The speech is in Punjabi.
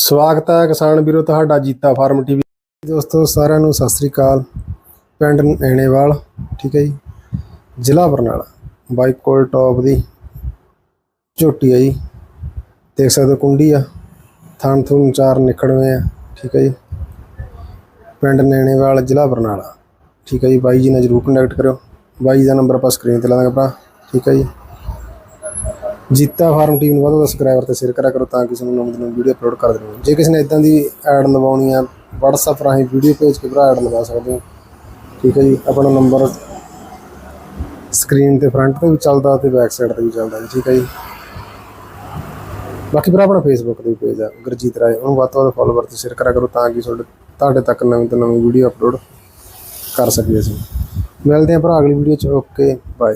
ਸਵਾਗਤ ਹੈ ਕਿਸਾਨ ਵੀਰੋ, ਤੁਹਾਡਾ ਜੀਤਾ ਫਾਰਮ ਟੀਵੀ ਦੋਸਤੋ, ਸਾਰਿਆਂ ਨੂੰ ਸਤਿ ਸ੍ਰੀ ਅਕਾਲ। ਪਿੰਡ ਐਣੇਵਾਲ ਠੀਕ ਹੈ ਜੀ? ਜ਼ਿਲ੍ਹਾ ਬਰਨਾਲਾ ਬਾਈਕ ਕੋਲ ਟੌਪ ਦੀ ਝੋਟੀ ਹੈ ਜੀ। ਦੇਖ ਸਕਦੇ ਹੋ ਕੁੰਡੀ ਆ। ਥਣ ਥੂਣ ਚਾਰ ਨਿਕੜਵੇਂ ਆ, ਠੀਕ ਹੈ ਜੀ? ਪਿੰਡ ਨੈਣੇਵਾਲ, ਜ਼ਿਲ੍ਹਾ ਬਰਨਾਲਾ, ਠੀਕ ਹੈ ਜੀ? ਬਾਈ ਜੀ ਨਾਲ ਜਰੂਰ ਕੰਟੈਕਟ ਕਰਿਓ। ਬਾਈ ਦਾ ਨੰਬਰ ਆਪਾਂ ਸਕਰੀਨ ਤੇ ਲਾ ਦਾਂਗੇ ਭਰਾ, ਠੀਕ ਹੈ ਜੀ? ਜੀਤਾ ਫਾਰਮ ਟੀਮ ਨੂੰ ਵੱਧ ਤੋਂ ਵੱਧ ਸਬਸਕ੍ਰਾਈਬਰ ਤੇ ਸ਼ੇਅਰ ਕਰਿਆ ਕਰੋ ਤਾਂ ਕਿ ਤੁਹਾਨੂੰ ਨਵੀਂ ਨਵੀਂ ਵੀਡੀਓ ਅਪਲੋਡ ਕਰ ਦੇਵਾਂ ਜੇ ਕਿਸੇ ਨੇ ਇਦਾਂ ਦੀ ਐਡ ਲਵਾਉਣੀ ਆ, WhatsApp ਰਾਹੀਂ ਵੀਡੀਓ ਭੇਜ ਕੇ ਭਰਾ ਐਡ ਲਵਾ ਸਕਦੇ ਹੋ। ਠੀਕ ਹੈ ਜੀ, ਆਪਣਾ ਨੰਬਰ ਸਕਰੀਨ ਤੇ ਫਰੰਟ ਤੇ ਵੀ ਚੱਲਦਾ ਤੇ ਬੈਕ ਸਾਈਡ ਤੇ ਵੀ ਚੱਲਦਾ ਜੀ, ਠੀਕ ਹੈ ਜੀ। ਬਾਕੀ ਭਰਾ, ਆਪਣਾ ਫੇਸਬੁੱਕ ਤੇ ਵੀ ਪੇਜ ਆ, ਗੁਰਜੀਤ ਰਾਏ, ਉਹਨੂੰ ਵੱਧ ਤੋਂ ਵੱਧ ਫੋਲੋਵਰ ਤੇ ਸ਼ੇਅਰ ਕਰਿਆ ਕਰੋ ਤਾਂ ਕਿ ਤੁਹਾਡੇ ਤੁਹਾਡੇ ਤੱਕ ਨਵੀਂ ਤੋਂ ਨਵੀਂ ਵੀਡੀਓ ਅਪਲੋਡ ਕਰ ਸਕੀਏ ਅਸੀਂ। ਮਿਲਦੇ ਹਾਂ ਭਰਾ, ਅਗਲੀ ਵੀਡੀਓ ਚ ਓਕੇ ਬਾਏ